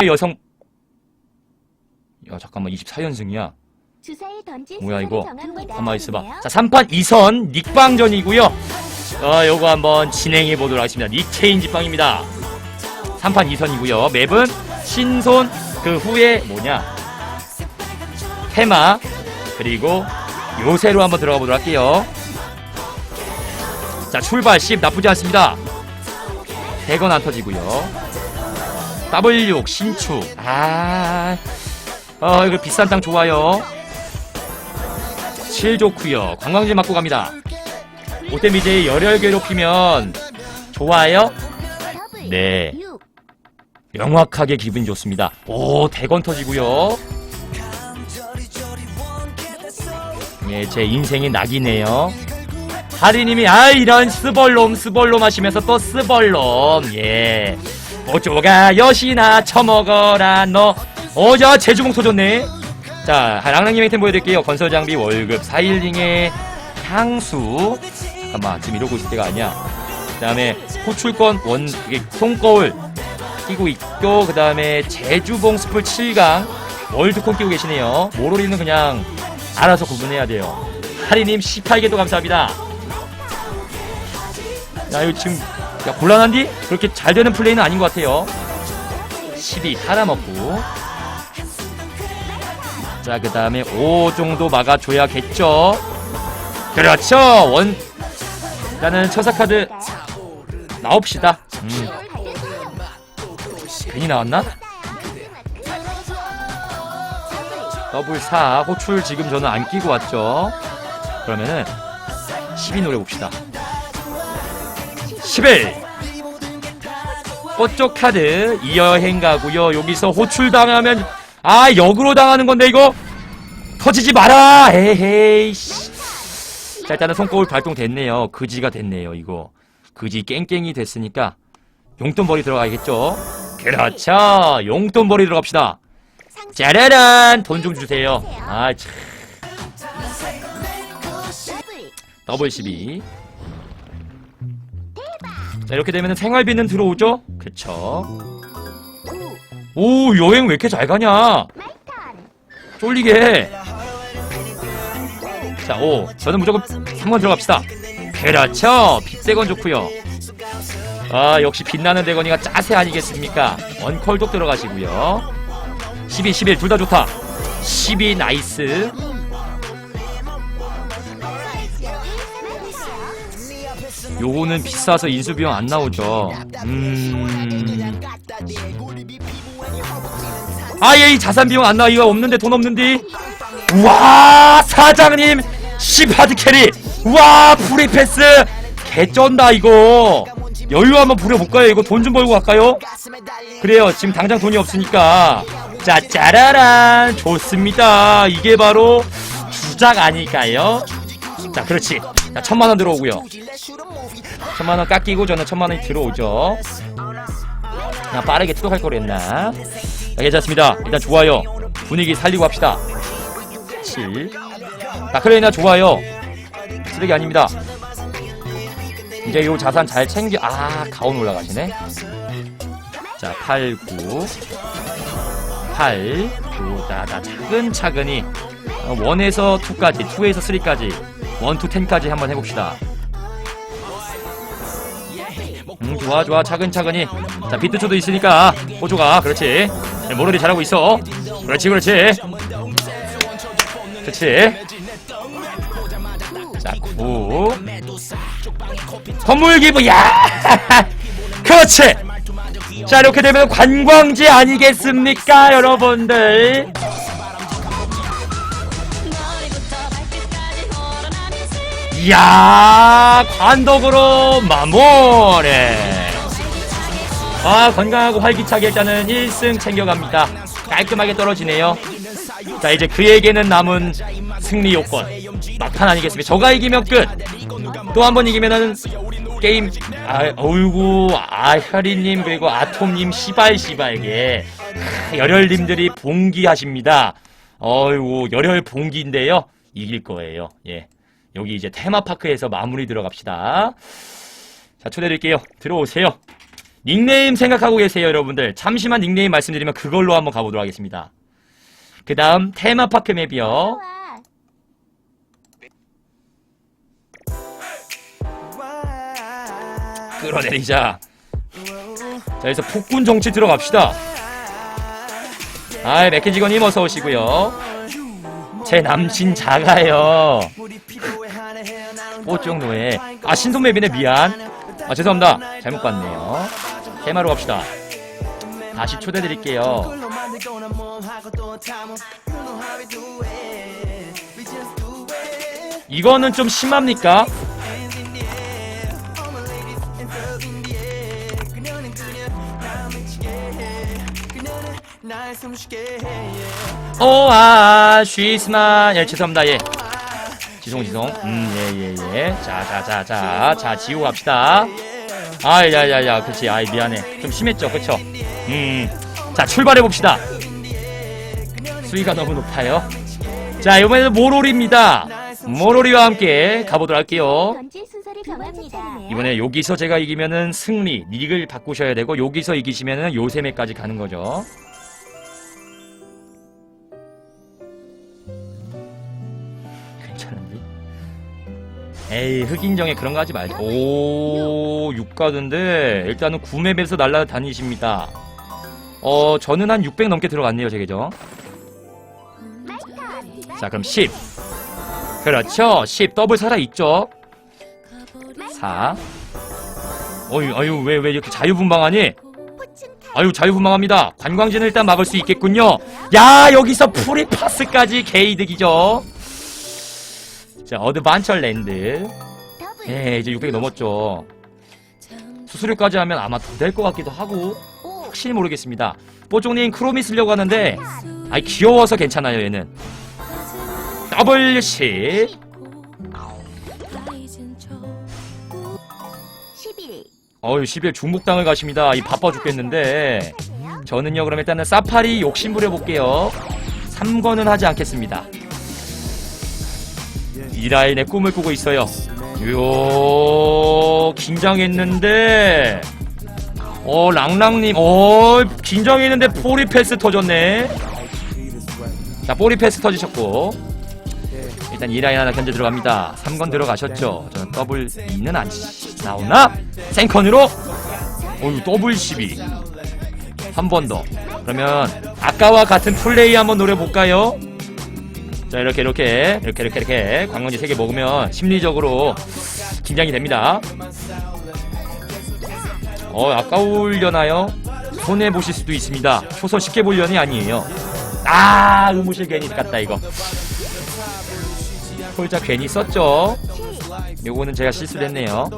여성 야 잠깐만 24연승이야. 주사위 던질 뭐야, 이거? 정합니다. 가만 있어봐. 자 3판 2선 닉방전이고요. 어 요거 한번 진행해 보도록 하겠습니다. 닉체인지 빵입니다. 3판 2선이고요. 맵은 신손 그 후에 뭐냐? 테마 그리고 요새로 한번 들어가 보도록 할게요. 자 출발 10 나쁘지 않습니다. 대건 안 터지고요 W 신축. 아 어, 이거 비싼 땅 좋아요. 7 좋구요. 관광지 맞고 갑니다. 오데미제 열혈 괴롭히면 좋아요? 네. 육, 명확하게 기분이 좋습니다. 오 대건 터지고요. 예, 제 인생의 낙이네요. 하리님이 아 이런 스벌놈 스벌놈 하시면서 또 스벌놈. 예 어쩌가 여시나 처먹어라 너. 어자 제주봉 터졌네. 자 랑랑님 템 보여드릴게요. 건설장비 월급 4일링의 향수. 잠깐만 지금 이러고 있을 때가 아니야. 그 다음에 호출권 원 이게 손거울 끼고 있고 그 다음에 제주봉 스풀 7강 월드콘 끼고 계시네요. 모로리는 그냥 알아서 구분해야 돼요. 하리님 18개 또 감사합니다. 야 이거 지금 야 곤란한디? 그렇게 잘 되는 플레이는 아닌 것 같아요. 12 살아먹고. 자 그 다음에 5 정도 막아줘야겠죠? 그렇죠. 원. 일단은 처사카드 나옵시다. 음. 괜히 나왔나? 더블 4 호출 지금 저는 안 끼고 왔죠. 그러면은 12 노래 봅시다 11 꽃쪽 카드 이 여행 가고요. 여기서 호출 당하면 아 역으로 당하는 건데 이거? 터지지 마라! 에헤이 씨. 자 일단은 손거울 발동됐네요. 그지가 됐네요 이거. 그지 깽깽이 됐으니까 용돈벌이 들어가야겠죠? 그렇죠. 용돈벌이 들어갑시다. 짜라란! 돈 좀 주세요. 아참. 더블, 더블 12. 자, 이렇게 되면 생활비는 들어오죠? 그쵸. 구, 오, 여행 왜 이렇게 잘 가냐? 쫄리게 해. 자, 오. 저는 무조건 3번 들어갑시다. 그렇죠. 빗대건 좋고요 아, 역시 빛나는 대건이가 짜세 아니겠습니까? 원컬독 들어가시고요 12, 11, 둘 다 좋다. 12, 나이스. 요거는 비싸서 인수비용 안 나오죠. 음. 아예 이 자산 비용 안 나와 이거 없는데 돈 없는데. 와 사장님 시파드 캐리. 와 프리패스 개쩐다 이거. 여유 한번 부려볼까요? 이거 돈 좀 벌고 갈까요? 그래요. 지금 당장 돈이 없으니까. 자, 짜라란. 좋습니다. 이게 바로 주작 아닐까요? 자, 그렇지. 자, 천만 원 들어오고요. 천만 원 깎이고 저는 천만 원이 들어오죠. 그냥 빠르게 투덕할 걸 했나? 자, 괜찮습니다. 일단 좋아요. 분위기 살리고 합시다. 7. 다크레이나 좋아요. 쓰레기 아닙니다. 이제 요 자산 잘 챙겨, 아, 가온 올라가시네. 자, 8, 9. 8, 9. 자, 자, 차근차근히. 어, 1에서 2까지, 2에서 3까지, 1, 2, 10까지 한번 해봅시다. 좋아, 좋아. 차근차근히. 자, 비트초도 있으니까, 호조가. 그렇지. 자, 모로리 잘하고 있어. 그렇지, 그렇지. 그렇지. 자, 9. 선물 기부, 야! 그렇지! 자, 이렇게 되면 관광지 아니겠습니까, 여러분들? 이야, 관덕으로 마무리! 아, 건강하고 활기차게 일단은 1승 챙겨갑니다. 깔끔하게 떨어지네요. 자, 이제 그에게는 남은 승리 요건. 막판 아니겠습니까? 저가 이기면 끝! 또 한 번 이기면은 게임, 아, 어이구, 아, 혈이님, 그리고 아톰님, 시발 시발게. 하, 열혈님들이 봉기하십니다. 어이구, 열혈 봉기인데요. 이길 거예요. 예. 여기 이제 테마파크에서 마무리 들어갑시다. 자, 초대드릴게요. 들어오세요. 닉네임 생각하고 계세요, 여러분들. 잠시만 닉네임 말씀드리면 그걸로 한번 가보도록 하겠습니다. 그 다음, 테마파크 맵이요. 끌어내리자. 자, 여기서 폭군 정치 들어갑시다. 아이, 맥켄지건님 어서 오시고요. 제 남친 작아요. 뽀쪽 노예. 아, 신손맵이네, 미안. 아, 죄송합니다. 잘못 봤네요. 테마로 갑시다. 다시 초대드릴게요. 이거는 좀 심합니까? 오, 아, 쉬스만. 예, 죄송합니다, 예. 지송, 지송. 음, 예, 예, 예. 자, 자, 자, 자. 자, 지우고 갑시다. 아, 야, 야, 야. 그치. 아이, 미안해. 좀 심했죠, 그쵸? 음. 자, 출발해봅시다. 수위가 너무 높아요. 자, 이번에는 모로리입니다. 모로리와 함께 가보도록 할게요. 던질 순서를 정합니다. 이번에 여기서 제가 이기면은 승리, 닉을 바꾸셔야 되고, 여기서 이기시면은 요세매까지 가는 거죠. 에이, 흑인정에 그런 거 하지 말자. 오, 6가드인데, 일단은 구맵에서 날라다니십니다. 어, 저는 한 600 넘게 들어갔네요, 제 계정. 자, 그럼 10. 그렇죠. 10 더블 살아있죠. 4. 어유, 아유, 왜, 왜 이렇게 자유분방하니? 아유, 자유분방합니다. 관광지는 일단 막을 수 있겠군요. 야, 여기서 프리파스까지 개이득이죠. 자, 어드반처랜드. 더블. 예, 이제 600 넘었죠. 수수료까지 하면 아마 더 될 것 같기도 하고, 오. 확실히 모르겠습니다. 뽀종님 크로미 쓰려고 하는데, 아이, 귀여워서 괜찮아요, 얘는. 더블 10. 11. 어유 10일 중복당을 가십니다. 이 바빠 죽겠는데. 저는요, 그럼 일단은 사파리 욕심 부려볼게요. 3권은 하지 않겠습니다. 이 라인에 꿈을 꾸고 있어요. 요, 긴장했는데. 어, 랑랑님, 어, 긴장했는데 포리 패스 터졌네. 자, 포리 패스 터지셨고. 일단 이 라인 하나 견제 들어갑니다. 3건 들어가셨죠? 저는 더블 2는 안 나오나? 생컨으로? 어유 더블 12. 한 번 더. 그러면 아까와 같은 플레이 한번 노려볼까요? 자 이렇게 이렇게 이렇게 이렇게 이렇게 관광지 3개 먹으면 심리적으로 긴장이 됩니다. 어 아까울려나요? 손해 보실 수도 있습니다. 초선 쉽게 볼련이 아니에요. 아 의무실 괜히 갔다 이거. 홀자 괜히 썼죠. 요거는 제가 실수를 했네요.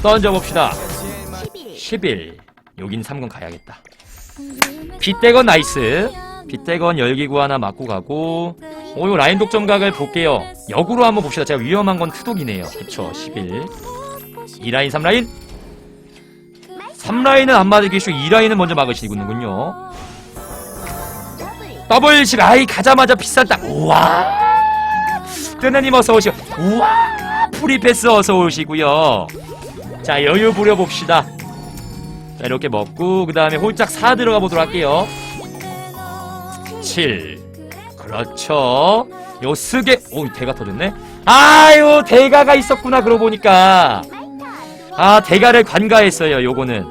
던져봅시다. 11. 11. 여긴 3건 가야겠다. 빗대건 나이스. 빗대건 열기구 하나 맞고 가고. 오, 요 라인 독점각을 볼게요. 역으로 한번 봅시다. 제가 위험한 건 투독이네요. 그쵸, 11. 2라인, 3라인. 3라인은 안 맞으시고 2라인은 먼저 막으시는군요. 더블. 10. 아이, 가자마자 비싼 딱. 우와. 뜨느님 어서 오시고. 우와. 프리패스 어서 오시고요. 자, 여유 부려봅시다. 자, 이렇게 먹고, 그 다음에 홀짝 4 들어가 보도록 할게요. 7. 그렇죠. 요 스게, 오, 대가 터졌네. 아유, 대가가 있었구나, 그러고 보니까. 아, 대가를 관가했어요, 요거는.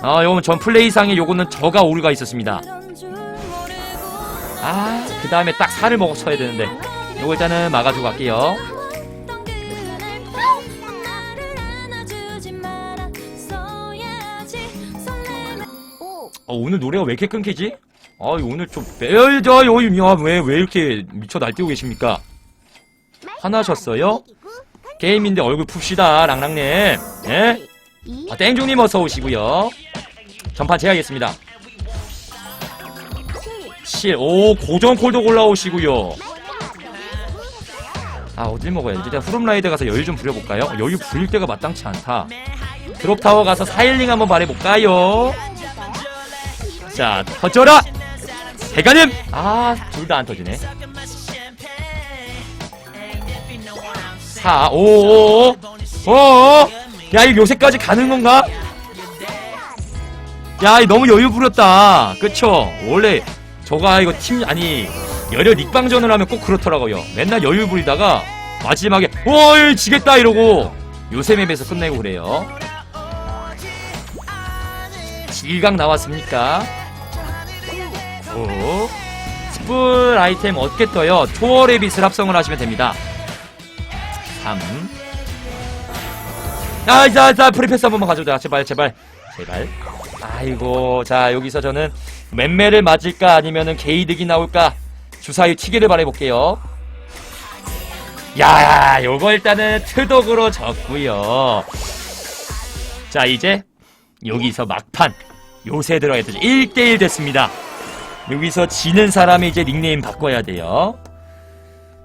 아, 요거는 전 플레이상에 요거는 저가 오류가 있었습니다. 아, 그 다음에 딱 살을 먹었어야 되는데. 요거 일단은 막아주고 갈게요. 오. 어, 오늘 노래가 왜 이렇게 끊기지? 아, 오늘 좀 빼야죠. 왜, 왜 이렇게 미쳐 날뛰고 계십니까? 화나셨어요? 게임인데 얼굴 풉시다, 랑랑님. 예? 2. 아, 땡중님 어서 오시고요. 전판 제하겠습니다. 7. 7. 오, 고정 콜도 올라오시고요. 아, 어딜 먹어야지? 일단 후룸라이드 가서 여유 좀 부려볼까요? 여유 부릴 때가 마땅치 않다. 드롭타워 가서 사일링 한번 말해볼까요? 자, 터져라! 대가님! 아, 둘 다 안 터지네. 4, 5, 5, 5, 5, 야, 이거 요새까지 가는 건가? 야, 이 너무 여유 부렸다. 그쵸? 원래 저가 이거 팀 아니 열혈 닉방전을 하면 꼭 그렇더라고요. 맨날 여유 부리다가 마지막에 어이 지겠다 이러고 요새 맵에서 끝내고 그래요. 질강 나왔습니까? 오. 스풀 아이템 어떻게 떠요? 초월의 빛을 합성을 하시면 됩니다. 3. 아, 자, 자, 프리패스 한 번만 가져오자. 제발, 제발. 제발. 아이고, 자, 여기서 저는 맴매를 맞을까 아니면은 게이득이 나올까 주사위 튀기를 바라볼게요. 야, 요거 일단은 트독으로 졌고요. 자, 이제 여기서 막판 요새 들어야 되죠. 1대1 됐습니다. 여기서 지는 사람이 이제 닉네임 바꿔야 돼요.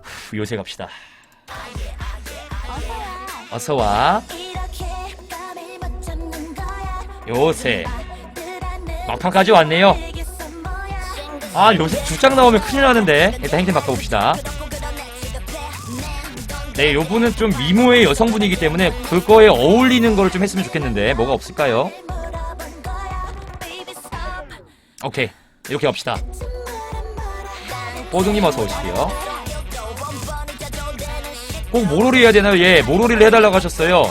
후, 요새 갑시다. 어서 와. 어서 와. 요새 막판까지 왔네요. 아 요새 두장 나오면 큰일 나는데 일단 행템 바꿔봅시다. 네, 요분은 좀 미모의 여성분이기 때문에 그거에 어울리는 걸 좀 했으면 좋겠는데 뭐가 없을까요? 오케이 이렇게 합시다. 뽀둥님 어서 오십시오. 꼭 모로리 해야 되나요? 예, 모로리를 해달라고 하셨어요.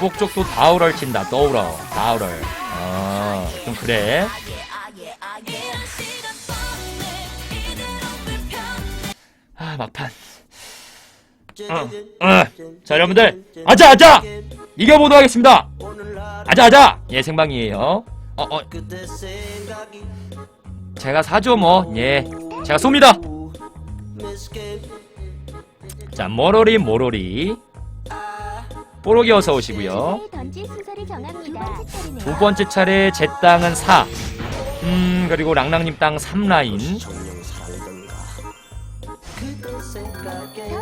북쪽도 다우럴 친다. 떠우러. 다우럴. 아, 좀 그래. 아, 막판. 어, 어. 자, 여러분들. 아자, 아자! 이겨보도록 하겠습니다. 아자, 아자! 예, 생방이에요. 어, 어. 제가 사죠, 뭐. 예. 제가 쏩니다. 자, 모로리, 모로리. 뽀록이 어서 오시고요. 두 번째 차례 제 땅은 4. 음, 그리고 랑랑님 땅 3라인.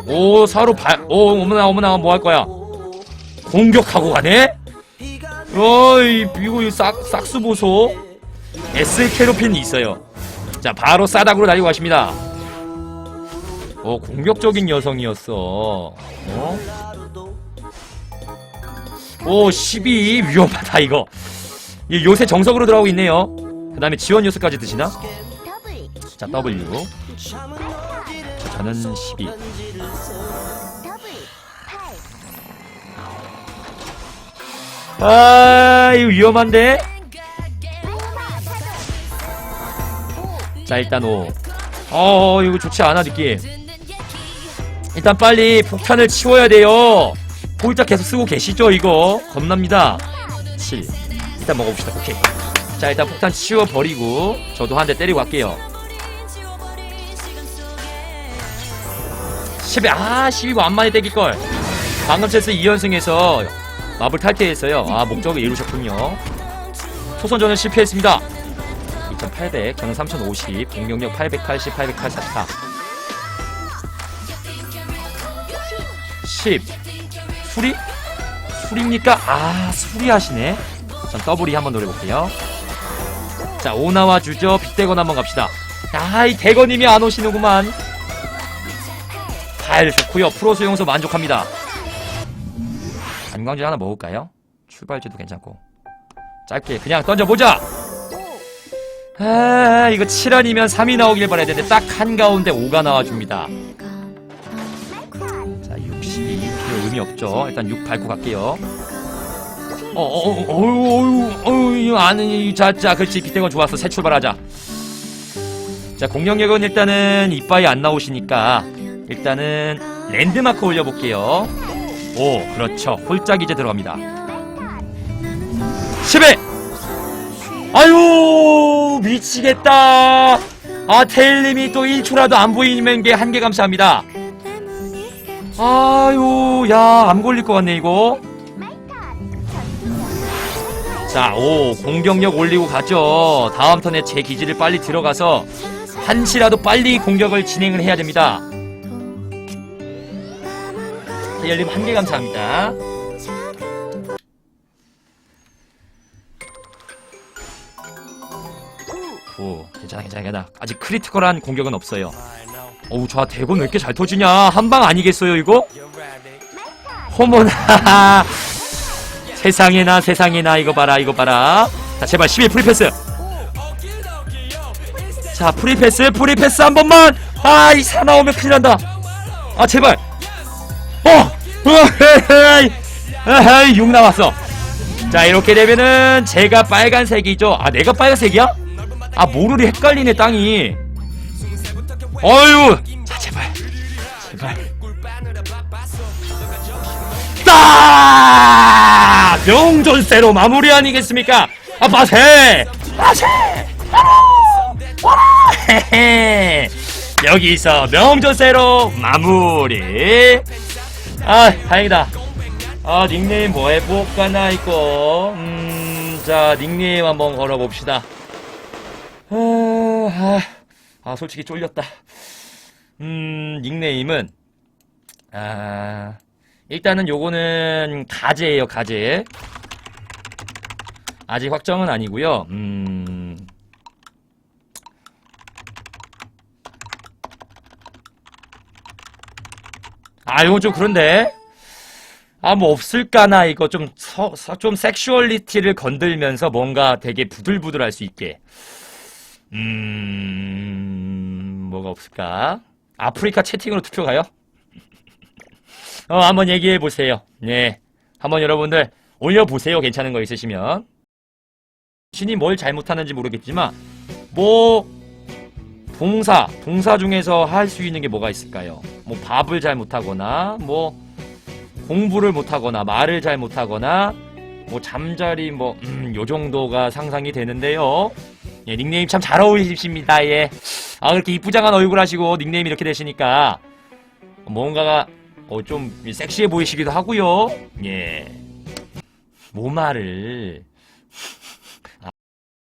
오, 4로 발, 오, 어머나, 어머나, 뭐 할 거야? 공격하고 가네? 어이, 이거 이 싹, 싹수 보소. S 캐로핀이 있어요. 자, 바로 싸닥으로 달리고 가십니다. 어, 공격적인 여성이었어. 어? 오, 12 위험하다 이거. 이 요새 정석으로 들어가고 있네요. 그 다음에 지원 요소까지 드시나? 자, W. 저는 12. 아, 이거 위험한데? 자, 일단 5. 어, 이거 좋지 않아, 느낌. 일단 빨리 폭탄을 치워야 돼요. 폴짝 계속 쓰고 계시죠, 이거? 겁납니다. 7. 일단 먹어봅시다, 오케이. 자, 일단 폭탄 치워버리고, 저도 한 대 때리고 갈게요. 12, 아, 12고 안만에 땡길걸. 방금 체스 2연승에서 마블 탈퇴했어요. 아, 목적을 이루셨군요. 초선전은 실패했습니다. 2800, 저는 3050, 공격력 880, 884. 10. 수리? 수리입니까? 아, 수리하시네. 전 더블이 한번 노려볼게요. 자, 오 나와 주죠. 빗대건 한번 갑시다. 아, 이 대건님이 안 오시는구만. 발 좋고요. 프로 수용소 만족합니다. 관광지 하나 먹을까요? 출발지도 괜찮고. 짧게 그냥 던져보자! 아, 이거 7안이면 3이 나오길 바라야 되는데 딱 한가운데 5가 나와줍니다. 자, 62. 필요 의미 없죠. 일단 6 밟고 갈게요. 어, 어, 어, 어유, 어유, 어유, 이거 아는, 자, 자, 그렇지. 빗대건 좋았어. 새 출발하자. 자, 공격력은 일단은 이빠이 안 나오시니까 일단은 랜드마크 올려볼게요. 오, 그렇죠. 홀짝 이제 들어갑니다. 10회! 아유, 미치겠다. 아, 테일님이 또 1초라도 안 보이면 게 한 개 감사합니다. 아유, 야, 안 걸릴 것 같네, 이거. 자, 오, 공격력 올리고 가죠. 다음 턴에 제 기지를 빨리 들어가서 한시라도 빨리 공격을 진행을 해야 됩니다. 테일님 한개 감사합니다. 오, 괜찮아, 괜찮아, 괜찮아. 아직 크리티컬한 공격은 없어요. 어우, 저 대본 왜 이렇게 잘 터지냐? 한 방 아니겠어요, 이거? 어머나. 세상에나 세상에나 이거 봐라 이거 봐라 자 제발 11 프리패스 자 프리패스 프리패스 한 번만 아 이 사 나오면 큰일 난다 아 제발 어 으헤이! 으헤이 6 나왔어. 자 이렇게 되면은 제가 빨간색이죠? 아 내가 빨간색이야? 아 모르리 헷갈리네 땅이. 어유 자 제발. 제발. 따 명존세로 마무리 아니겠습니까? 아 빠세 빠세 와라! 헤헤! 여기서 명존세로 마무리 아 다행이다. 아 닉네임 뭐 해볼까나 이거? 음자 닉네임 한번 걸어봅시다. 아, 아, 아 솔직히 쫄렸다. 음 닉네임은 아 일단은 요거는 가제예요 가제. 아직 확정은 아니고요. 음 아, 이건 좀 그런데. 아, 뭐 없을까나, 이거 좀, 서, 서- 좀 섹슈얼리티를 건들면서 뭔가 되게 부들부들할 수 있게. 음, 뭐가 없을까? 아프리카 채팅으로 투표 가요? 어, 한번 얘기해 보세요. 네. 한번 여러분들 올려보세요. 괜찮은 거 있으시면. 신이 뭘 잘못하는지 모르겠지만, 뭐, 동사, 동사 중에서 할 수 있는 게 뭐가 있을까요? 뭐 밥을 잘 못하거나, 뭐 공부를 못하거나, 말을 잘 못하거나, 뭐 잠자리 뭐, 음, 요 정도가 상상이 되는데요. 예, 닉네임 참 잘 어울리십니다, 예. 아, 그렇게 이쁘장한 얼굴 하시고 닉네임이 이렇게 되시니까 뭔가가 어, 좀 섹시해 보이시기도 하고요. 예. 뭐 말을.